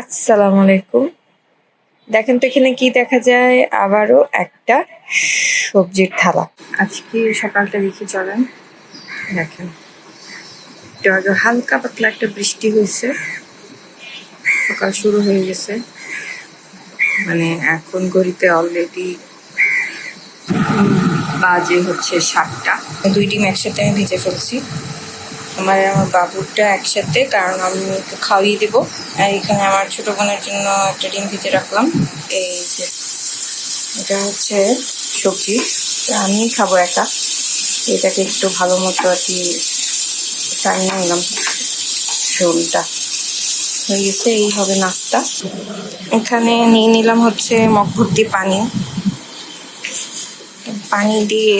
আসসালামু আলাইকুম দেখেন তো এখানে কি দেখা যায়? আবারও একটা সবজির থালা। আজকে সকালটা দেখি চলেন। দেখেন, একটু হালকা পাতলা একটা বৃষ্টি হয়েছে। সকাল শুরু হয়ে গেছে। মানে এখন ঘড়িতে অলরেডি বাজে হচ্ছে সাতটা। দুই ডিম একসাথে আমি ভেজে ফেলছি। আমার আমার বাবুরটা একসাথে, কারণ আমি ওকে খাওয়িয়ে দেবো। আর এখানে আমার ছোট বোনের জন্য একটা ডিম ভেজে রাখলাম। এই যে, এটা হচ্ছে সবজি। আমি খাব একা। এটাকে একটু ভালো মতো আর কি টাইম নিলাম। ঝোলটা। হয়ে গেছে, এই হবে নাস্তা। এখানে নিয়ে নিলাম হচ্ছে মগ ভর্তি পানি। পানি দিয়ে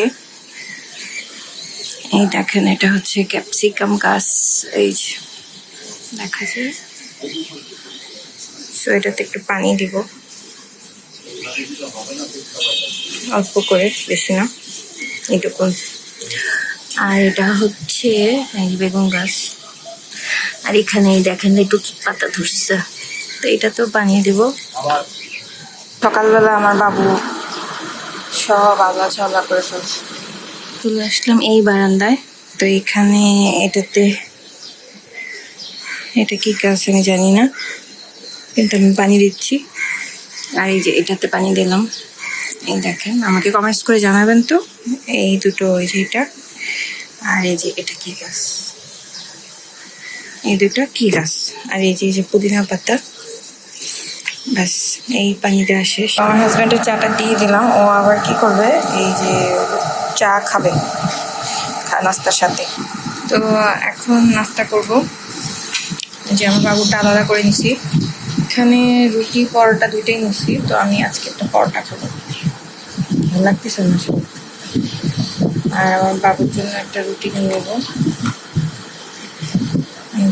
এই দেখেন, এটা হচ্ছে ক্যাপসিকাম গাছ। এই যে, দেখা যায়। এটাতে একটু পানি দিব। অল্প করে, বেশি না। এটুকুন আর এটা হচ্ছে বেগুন গাছ। আর এখানে দেখেন একটু পাতা ধরছে। তো এটা তো পানি দিব। সকালবেলা আমার বাবু সব আল্লাহ চাল্লা করে ফেলছে। চলে আসলাম এই বারান্দায়। তো এখানে এটাতে এটা কি গাছ আমি জানি না। কিন্তু আমি পানি দিচ্ছি। আর এই যে এটাতে পানি দিলাম। এই দেখেন, আমাকে কমেন্টস করে জানাবেন তো। এই দুটো ওই যে এটা। আর এই যে এটা কি গাছ? এই দুটো কি গাছ? আর এই যে এই যে পুদিনা পাতা। ব্যাস, এই পানি দেওয়া শেষ। আমার হাজব্যান্ডের চাটা দিয়ে দিলাম। ও আবার কি করবে? এই যে চা খাবে নাস্তার সাথে। তো এখন নাস্তা করব। যে আমার বাবুটা আলাদা করে নিছি। এখানে রুটি, পরোটা দুইটাই নিছি, তো আমি আজকে একটা পরোটা খাব। ভালো লাগতেছে না আর আমার বাবুর জন্য একটা রুটি নিয়ে নেব। আমি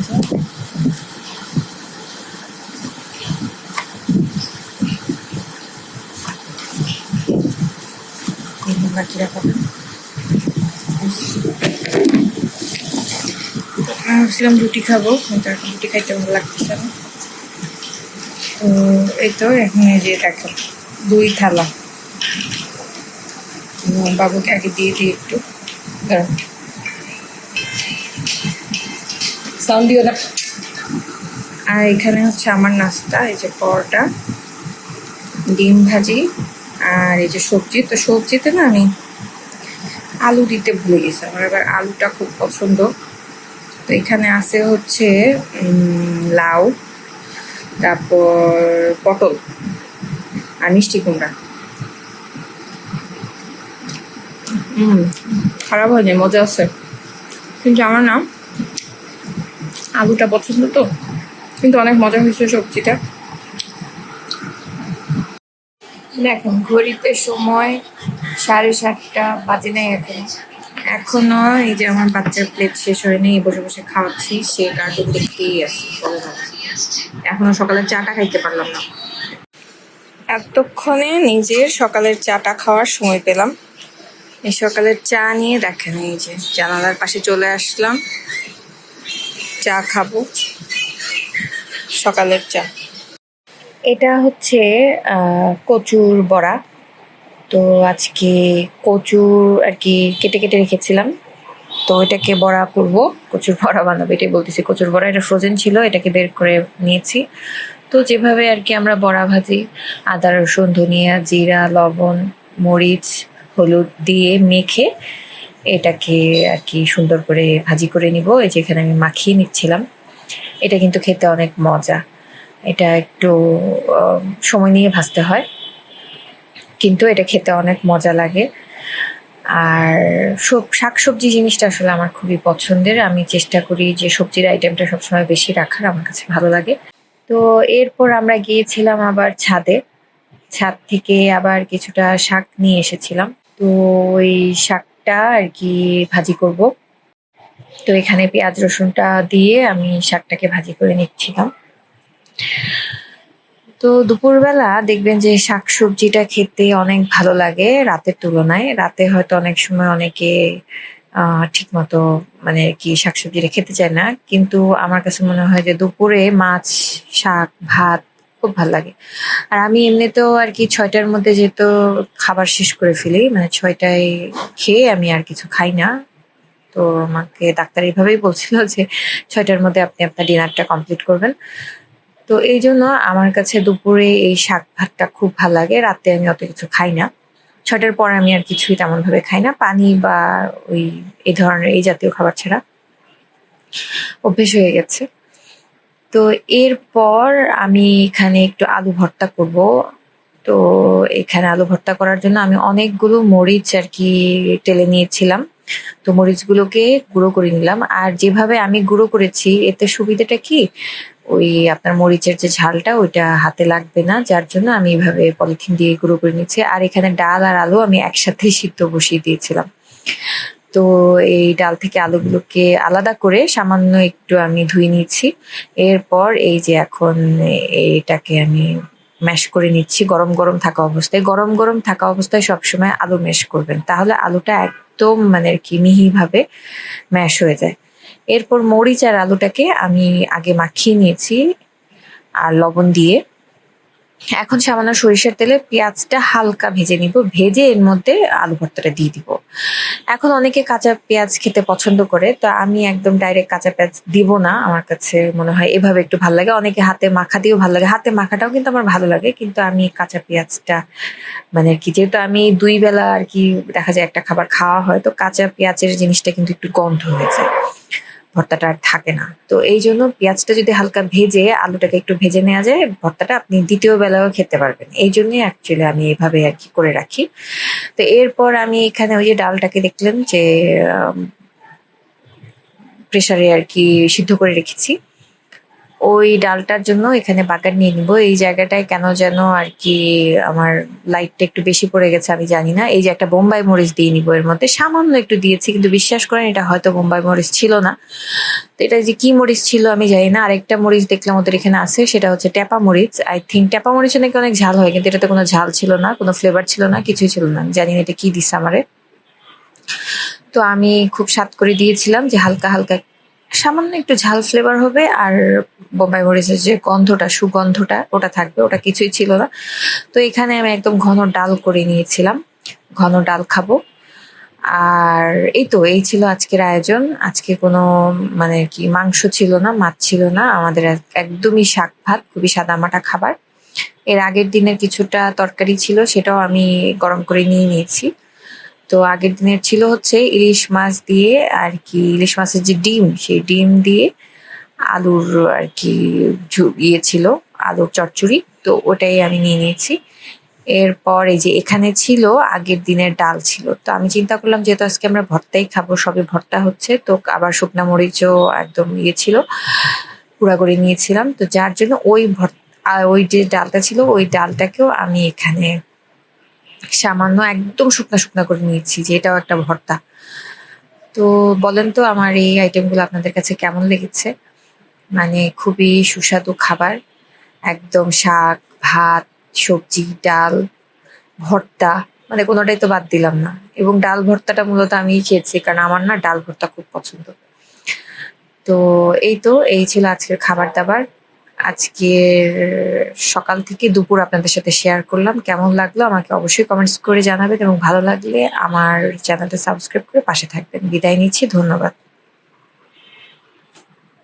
ভাবছিলাম রুটি খাব, কিন্তু রুটি খাইতে ভালো লাগতেছে না। তো এই তো এখন এই যে দেখো দুই থালা। বাবুকে আগে দিয়ে দিই একটু। সাউন্ড দিও না। আর এখানে হচ্ছে আমার নাস্তা, এই যে পরোটা, ডিম ভাজি, আর এই যে সবজি। তো সবজিতে না আমি আলু দিতে ভুলে গেছি। আমার এবার আলুটা খুব পছন্দ। তো এখানে আছে হচ্ছে লাউ, তারপর পটল আর মিষ্টি কুমড়া। হুম খারাপ হয়নি, মজা আছে। কিন্তু আমার না আলুটা পছন্দ তো, কিন্তু অনেক মজা হয়েছে সবজিটা। দেখুন, ঘড়িতে সময় সাড়ে সাতটা বাজে নেই এখন। এখনও এই যে আমার বাচ্চার প্লেট শেষ হয়নি বসে বসে খাওয়াচ্ছি, সে কার্টুন দেখতেই আছে। এখনও সকালে চাটা খাইতে পারলাম না। এতক্ষণে নিজের সকালের চাটা খাওয়ার সময় পেলাম। এই সকালের চা নিয়ে দেখেন, এই যে জানালার পাশে চলে আসলাম। চা খাব। সকালের চা। এটা হচ্ছে কচুর বড়া। তো আজকে কচুর আর কি কেটে কেটে রেখেছিলাম। তো এটাকে বড়া করব। কচুর বড়া বানাবো, এটাই বলতেছি। কচুর বড়া, এটা ফ্রোজেন ছিল, এটাকে বের করে নিয়েছি। তো যেভাবে আর কি আমরা বড়া ভাজি, আদা, রসুন, ধনিয়া, জিরা, লবণ, মরিচ, হলুদ দিয়ে মেখে এটাকে আর কি সুন্দর করে ভাজি করে নিব। এই যে এখানে আমি মাখিয়ে নিচ্ছিলাম। এটা কিন্তু খেতে অনেক মজা। এটা একটু সময় নিয়ে ভাজতে হয়। কিন্তু এটা খেতে অনেক মজা লাগে। আর সব, শাকসবজি জিনিসটা আসলে আমার খুবই পছন্দের। আমি চেষ্টা করি যে সবজির আইটেমটা সবসময় বেশি রাখার, আমার কাছে ভালো লাগে। তো এরপর আমরা গিয়েছিলাম আবার ছাদে। ছাদ থেকে আবার কিছুটা শাক নিয়ে এসেছিলাম। তো ওই শাকটা আর কি ভাজি করব। তো এখানে পেঁয়াজ রসুনটা দিয়ে আমি শাকটাকে ভাজি করে নিচ্ছিলাম। তো দুপুরবেলা দেখবেন যে শাকসবজিটা খেতে অনেক ভালো লাগে রাতের তুলনায়। রাতে হয়তো অনেক সময় অনেকে ঠিক মতো মানে কি শাকসবজিটা খেতে চায় না। কিন্তু আমার কাছে মনে হয় যে দুপুরে মাছ, শাক, ভাত খুব ভালো লাগে। আর আমি এমনিতেও আর কি ছয়টার মধ্যে যেহেতু খাবার শেষ করে ফেলি মানে ছয়টায় খেয়ে আমি আর কিছু খাই না। তো আমাকে ডাক্তার এইভাবেই বলছিল যে ছয়টার মধ্যে আপনি আপনার ডিনারটা কমপ্লিট করবেন। তো এই জন্য আমার কাছে দুপুরে এই শাক ভাতটা খুব ভালো লাগে। রাতে আমি অত কিছু খাই না। ছটার পর আমি আর কিছুই তেমন ভাবে খাই না। পানি বা ওই এই ধরনের, এই জাতীয় খাবার ছাড়া অভ্যেস হয়ে গেছে। তো এরপর আমি এখানে একটু আলু ভর্তা করব। তো এখানে আলু ভর্তা করার জন্য আমি অনেকগুলো মরিচ আর কি টেলে নিয়েছিলাম। তো মরিচগুলোকে গুঁড়ো করে নিলাম। আর যেভাবে আমি গুঁড়ো করেছি, এতে সুবিধাটা কি? ওই আপনার মরিচের যে ঝালটা, ওইটা হাতে লাগবে না, যার জন্য আমি এইভাবে পলিথিন দিয়ে গুঁড়ো করে নিচ্ছি আর এখানে ডাল আর আলু আমি একসাথেই সিদ্ধ বসিয়ে দিয়েছিলাম। তো এই ডাল থেকে আলুগুলোকে আলাদা করে সামান্য একটু আমি ধুয়ে নিচ্ছি এরপর এই যে এখন এটাকে আমি ম্যাশ করে নিচ্ছি গরম গরম থাকা অবস্থায়। গরম গরম থাকা অবস্থায় সবসময় আলু ম্যাশ করবেন, তাহলে আলুটা একদম মানে আর কি মিহিভাবে ম্যাশ হয়ে যায়। এরপর মরিচ আর আলুটাকে আমি আগে মাখিয়ে নিয়েছি আর লবণ দিয়ে। এখন সামান্য সরিষার তেলে পেঁয়াজটা হালকা ভেজে নিব। ভেজে এর মধ্যে আলু ভর্তাটা দিয়ে দিব। এখন অনেকে কাঁচা পেঁয়াজ খেতে পছন্দ করে, তো আমি একদম ডাইরেক্ট কাঁচা পেঁয়াজ দিব না। আমার কাছে মনে হয় এভাবে একটু ভালো লাগে। অনেকে হাতে মাখা দিয়েও ভালো লাগে। হাতে মাখাটাও কিন্তু আমার ভালো লাগে, কিন্তু আমি কাঁচা পেঁয়াজটা মানে আর কি, যেহেতু আমি দুই বেলা আর কি দেখা যায় একটা খাবার খাওয়া হয়, তো কাঁচা পেঁয়াজের জিনিসটা কিন্তু একটু গন্ধ হয়ে যায়। ভর্তাটা আর থাকে না। তো এই জন্য পেঁয়াজটা যদি হালকা ভেজে আলুটাকে একটু ভেজে নেওয়া যায়, ভর্তাটা আপনি দ্বিতীয় বেলাও খেতে পারবেন। এই জন্যই অ্যাকচুয়ালি আমি এভাবে আর কি করে রাখি। তো এরপর আমি এখানে ওই যে ডালটাকে দেখলাম যে প্রেশারে আর কি সিদ্ধ করে রেখেছি। ওই ডালটার জন্য এখানে বাগার নিয়ে নিব। এই জায়গাটায় কেন যেন আর কি আমার লাইটটা একটু বেশি পড়ে গেছে আমি জানি না। এই যে একটা বোম্বাই মরিচ দিয়ে নিব এর মধ্যে। সামান্য একটু দিয়েছি, কিন্তু বিশ্বাস করেন, এটা হয়তো বোম্বাই মরিচ ছিল না। তো এটা যে কি মরিচ ছিল আমি জানি না। আরেকটা মরিচ দেখলাম ওদের এখানে আছে, সেটা হচ্ছে ট্যাপা মরিচ। আই থিঙ্ক ট্যাপা মরিচ নাকি অনেক ঝাল হয়, কিন্তু এটাতে কোনো ঝাল ছিল না, কোনো ফ্লেভার ছিল না, কিছুই ছিল না। জানি না এটা কি দিচ্ছে আমারে। তো আমি খুব স্বাদ করে দিয়েছিলাম যে হালকা হালকা সামান্য একটু ঝাল ফ্লেভার হবে আর বোম্বাই মরিচের যে গন্ধটা, সুগন্ধটা, ওটা থাকবে। ওটা কিছুই ছিল না। তো এখানে আমি একদম ঘন ডাল করে নিয়েছিলাম। ঘন ডাল খাব। আর এই তো, এই ছিল আজকের আয়োজন। আজকে কোনো মানে কি, মাংস ছিল না, মাছ ছিল না। আমাদের একদমই শাক ভাত, খুবই সাদামাটা খাবার। এর আগের দিনের কিছুটা তরকারি ছিল, সেটাও আমি গরম করে নিয়ে নিয়েছি। তো আগের দিনের ছিল হচ্ছে ইলিশ মাছ দিয়ে আর কি, ইলিশ মাছের যে ডিম, সেই ডিম দিয়ে আলুর আর কি ইয়ে ছিল, আলুর চচ্চড়ি, তো ওটাই আমি নিয়ে নিয়েছি। এরপর এই যে এখানে ছিল আগের দিনের ডাল ছিল, তো আমি চিন্তা করলাম যেহেতু আজকে আমরা ভর্তাই খাব, সবে ভর্তা হচ্ছে, তো আবার শুকনা মরিচও একদম ইয়ে ছিল পুরা করে নিয়েছিলাম। তো যার জন্য ওই ভর্তা ওই যে ডালটা ছিল, ওই ডালটাকেও আমি এখানে সামান্য একদম শুকনা শুকনা করে নিয়েছি যে এটাও একটা ভর্তা। তো বলেন তো আমার এই আইটেমগুলো আপনাদের কাছে কেমন লেগেছে? মানে খুবই সুস্বাদু খাবার। একদম শাক, ভাত, সবজি, ডাল, ভর্তা মানে কোনোটাই তো বাদ দিলাম না। এবং ডাল ভর্তাটা মূলত আমি খেয়েছি, কারণ আমার না ডাল ভর্তা খুব পছন্দ। তো এই তো, এই ছিল আজকের খাবার দাবার। আজকের সকাল থেকে দুপুর আপনাদের সাথে শেয়ার করলাম। কেমন লাগল আমাকে অবশ্যই কমেন্টস করে জানাবেন এবং ভালো লাগলে আমার চ্যানেলটা সাবস্ক্রাইব করে পাশে থাকবেন। বিদায় নিচ্ছি, ধন্যবাদ।